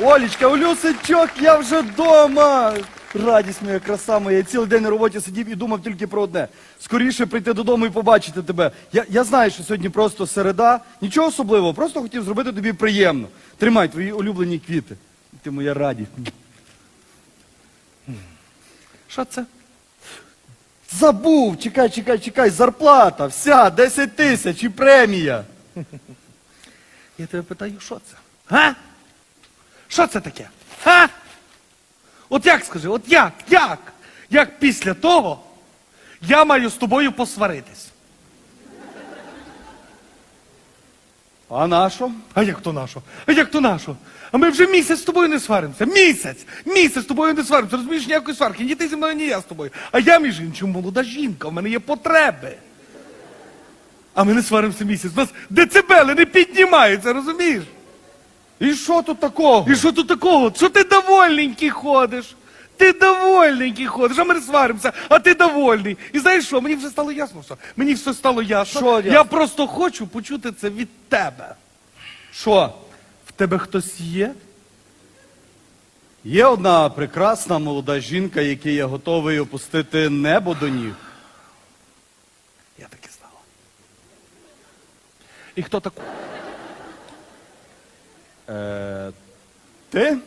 Олічка, Олюсичок, я вже вдома. Радість моя, краса моя. Я цілий день на роботі сидів і думав тільки про одне. Скоріше прийти додому і побачити тебе. Я, я знаю, що сьогодні просто середа. Нічого особливого, просто хотів зробити тобі приємно. Тримай твої улюблені квіти. Ти моя радість. Що це? Забув, чекай, чекай, чекай, зарплата, вся, 10 тисяч і премія. Я тебе питаю, що це? Га? Що це таке? Га? От як скажи, от як? Як? Як після того я маю з тобою посваритись? А на що? А як то нашо? А як то нашо? А ми вже місяць з тобою не сваримося. Місяць! Місяць з тобою не сваримося. Розумієш, ніякої сварки. Ні ти зі мною, ні я з тобою. А я, між іншим, молода жінка, в мене є потреби. А ми не сваримося місяць. У нас децибели не піднімаються, розумієш? І що тут такого? І що тут такого? Що ти довольненький ходиш? Ти довольненький ходиш, а ми сваримося, а ти довольний. І знаєш що, мені вже стало ясно все. Мені все стало ясно. Що ясно? Я просто хочу почути це від тебе. Що? В тебе хтось є? Є одна прекрасна молода жінка, якій я готовий опустити небо до ніг. Я так і знала. І хто такий? Е, ти?